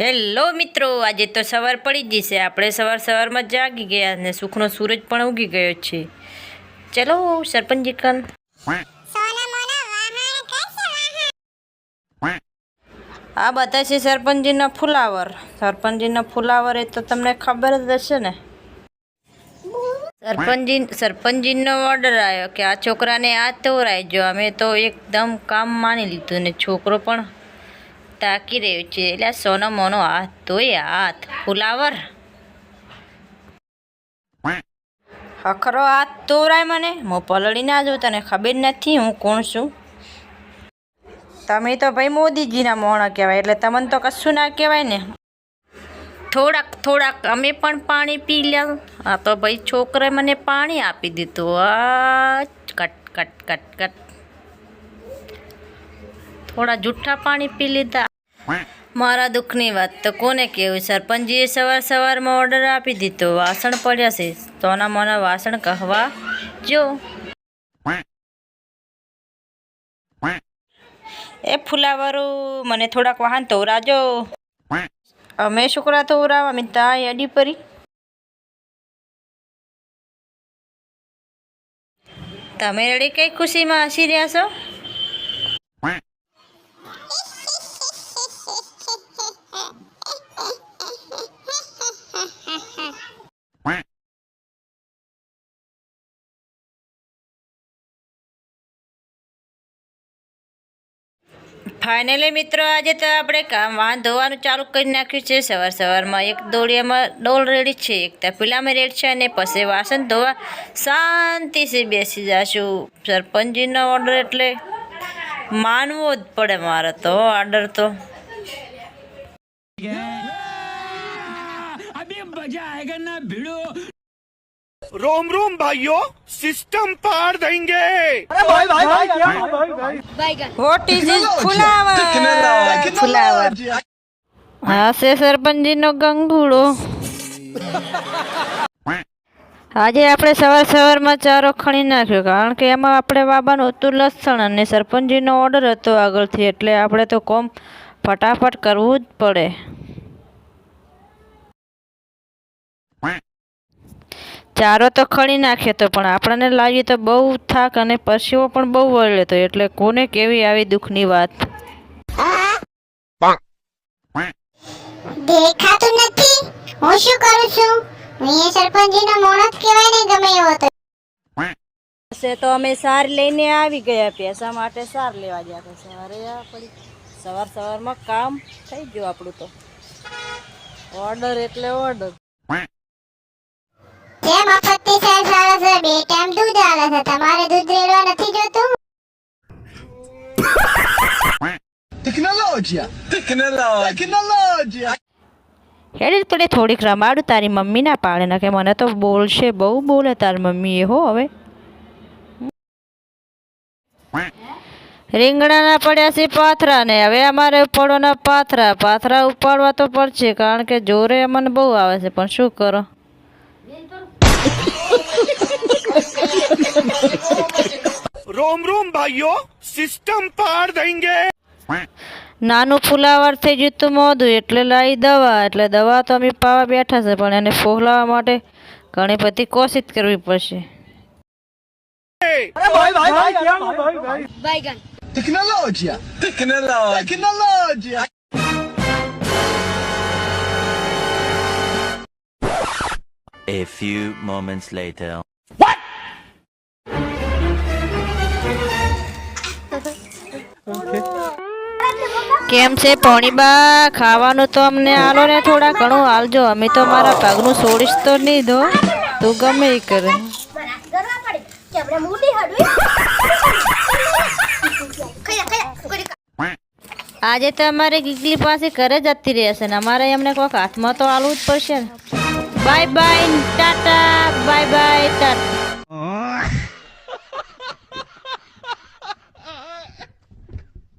Hello મિત્રો, આજે તો સવાર પડી જ જશે આપણે સવાર સવારમાં જાગી ગયા અને સુખનો સૂરજ પણ ઉગી ગયો છે. ચલો, સરપંચ કન આ બધા છે સરપંચજીના ફુલાવર. સરપંચજીના ફુલાવર એ તો તમને ખબર જ હશે ને. સરપંચજી, સરપંચજીનો ઓર્ડર આવ્યો કે આ છોકરાને આ તોરાયજો અમે તો એકદમ કામ માની લીધું ને છોકરો પણ તાકી રહ્યું છે. એટલે સોનો મોનો હાથ ધોય હાથ ફુલાવર. હખરો હાથ તોરાય મને. હું પલળી ના જો તને ખબર નથી હું કોણ છું? તમે તો ભાઈ મોદીજીના મોણા કહેવાય, એટલે તમને તો કશું ના કહેવાય ને. થોડાક થોડાક અમે પણ પાણી પી લ્યા. આ તો ભાઈ છોકરાએ મને પાણી આપી દીધું. આ કટ કટ કટ કટ. થોડા જૂઠા પાણી પી લીધા. મારા દુઃખની વાત તો કોને કહેવું? સરપંચજીએ સવાર સવારમાં ઓર્ડર આપી દીધો. વાસણ પડ્યા છે. તોના મોના વાસણ કહવા જો. એ ફુલાવારું, મને થોડાક વાહન તોરાજો અમે છોકરા તોરાવ અમે તા અડી પરી. તમે રડી કઈ ખુશીમાં હસી રહ્યા છો? ફાઇનલી મિત્રો, આજે તો આપણે કામ વાહન ધોવાનું ચાલુ કરી નાખ્યું છે. સવાર સવારમાં એક દોડિયામાં ડોલ રેડી છે, એક તપીલામાં રેડ છે અને પછી વાસણ ધોવા શાંતિથી બેસી જશું. સરપંચજીનો ઓર્ડર એટલે માનવો જ પડે મારો તો ઓર્ડર તો. ભીડો. रोम रोम भाइयों सिस्टम पार देंगे વોટ ઇઝ ઇઝ ફુલાવર ફુલાવર હા છે સરપંચજીનો ગંગુડો આજે આપણે સવાર સવારમાં ચારો ખણી નાખ્યો કારણ કે એમાં આપણે બાબાનું હતું લસણ અને સરપંચજીનો ઓર્ડર હતો આગળથી એટલે આપણે તો કોમ ફટાફટ કરવું જ પડે ચારો તો ખણી નાખ્યો તો પણ આપણને લાગ્યું તો બહુ થાક અને પરસેવો પણ બહુ વળ્યો હતો એટલે કોને કેવી આવી દુઃખની વાત? દેખાતું નથી. હું શું કરું છું? મેં સરપંચજીનો મોણસ કહેવાય ને ગમે એવો તો. સે તો અમે સાર લઈને આવી ગયા પૈસા માટે સાર લેવા ગયા તો સવારે આ પડી. સવાર સવારમાં કામ થઈ ગયું આપણું તો. ઓર્ડર એટલે ઓર્ડર Tecnologia! તને થોડીક રમાડું તારી મમ્મીના પાડે. નાખે મને તો બોલશે બહુ બોલે તારી મમ્મી એ હો હવે. રીંગણાના પડ્યા છે પાથરા ને હવે અમારે ઉપાડવાના પાથરા. પાથરા ઉપાડવા તો પડશે કારણ કે જોરે મને બહુ આવે છે. પણ શું કરો? રોમ રોમ ભાઈઓ સિસ્ટમ પાડ દેંગે નાનું ફૂલાવર થઈ ગયું તો મોદું એટલે લાવી દવા એટલે દવા તો અમે પાવા બેઠા છે પણ એને ફોહલાવા માટે ઘણી બધી કોશિશ કરવી પડશે. Technology. Technology A few moments later. કેમ છે પોણીબા? ખાવાનું તો અમને આલો ને થોડા ઘણું. હાલજો, અમે તો મારા પગનું છોડીશ તો નહીં દો. તું ગમે એ કરે. આજે તો અમારે ગીગલી પાસે ઘરે જતી રહેશે ને. અમારે એમને કોઈક હાથમાં તો આલવું જ પડશે ને. Bye bye, tata. Bye bye, tata.